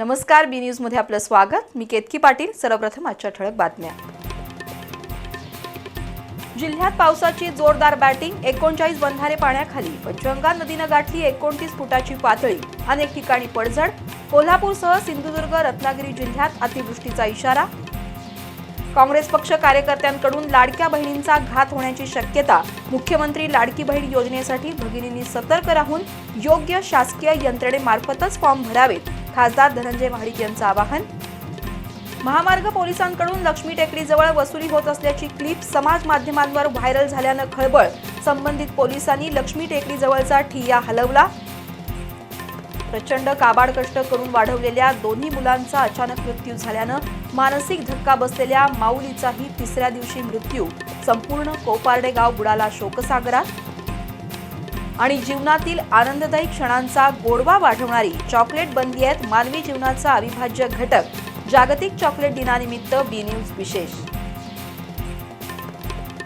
नमस्कार बी न्यूजमध्ये आपलं स्वागत. मी केतकी पाटील. सर्वप्रथम आजच्या ठळक बातम्या. जिल्ह्यात पावसाची जोरदार बॅटिंग एकोणचाळीस बंधारे पाण्याखाली. पंचगंगा नदीनं गाठली एकोणतीस फुटाची पातळी. अनेक ठिकाणी पडझड. कोल्हापूरसह सिंधुदुर्ग रत्नागिरी जिल्ह्यात अतिवृष्टीचा इशारा. काँग्रेस पक्ष कार्यकर्त्यांकडून लाडक्या बहिणींचा घात होण्याची शक्यता. मुख्यमंत्री लाडकी बहीण योजनेसाठी भगिनींनी सतर्क राहून योग्य शासकीय यंत्रणेमार्फतच फॉर्म भरावेत. खासदार धनंजय महाडिक यांचं आवाहन. महामार्ग पोलिसांकडून लक्ष्मी टेकडीजवळ वसुली होत असल्याची क्लिप समाज माध्यमांवर व्हायरल झाल्यानं खळबळ. संबंधित पोलिसांनी लक्ष्मी टेकडीजवळचा ठिय्या हलवला. प्रचंड काबाड कष्ट करून वाढवलेल्या दोन्ही मुलांचा अचानक मृत्यू झाल्यानं मानसिक धक्का बसलेल्या माऊलीचाही तिसऱ्या दिवशी मृत्यू. संपूर्ण कोपार्डे गाव बुडाला शोकसागरात. आणि जीवनातील आनंददायी क्षणांचा गोडवा वाढवणारी चॉकलेट बंदी आहेत मानवी जीवनाचा अविभाज्य घटक. जागतिक चॉकलेट दिनानिमित्त बी न्यूज विशेष.